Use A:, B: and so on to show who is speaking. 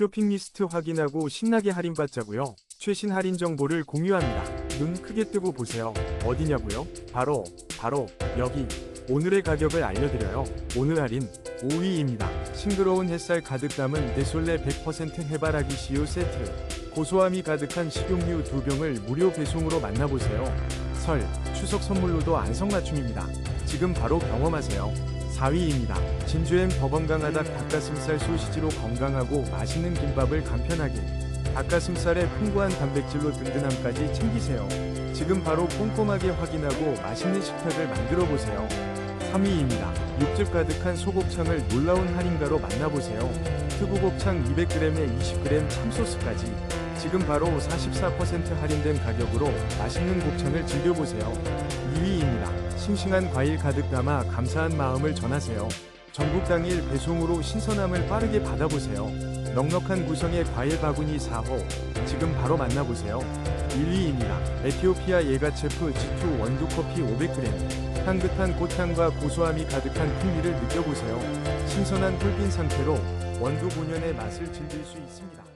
A: 쇼핑 리스트 확인하고 신나게 할인받자고요. 최신 할인 정보를 공유합니다. 눈 크게 뜨고 보세요. 어디냐고요? 바로 바로 여기. 오늘의 가격을 알려드려요. 오늘 할인 5위입니다. 싱그러운 햇살 가득 담은 데솔레 100% 해바라기 시유 세트. 고소함이 가득한 식용유 두 병을 무료 배송으로 만나보세요. 설, 추석 선물로도 안성맞춤입니다. 지금 바로 경험하세요. 4위입니다. 진주엔 더 건강하다 닭가슴살 소시지로 건강하고 맛있는 김밥을 간편하게. 닭가슴살의 풍부한 단백질로 든든함까지 챙기세요. 지금 바로 꼼꼼하게 확인하고 맛있는 식탁을 만들어 보세요. 3위입니다. 육즙 가득한 소곱창을 놀라운 할인가로 만나보세요. 특우곱창 200g에 20g 참소스까지. 지금 바로 44% 할인된 가격으로 맛있는 곱창을 즐겨보세요. 2위입니다. 싱싱한 과일 가득 담아 감사한 마음을 전하세요. 전국 당일 배송으로 신선함을 빠르게 받아보세요. 넉넉한 구성의 과일 바구니 4호. 지금 바로 만나보세요. 1위입니다. 에티오피아 예가체프 G2 원두커피 500g. 향긋한 꽃향과 고소함이 가득한 풍미를 느껴보세요. 신선한 꿀빈 상태로 원두 본연의 맛을 즐길 수 있습니다.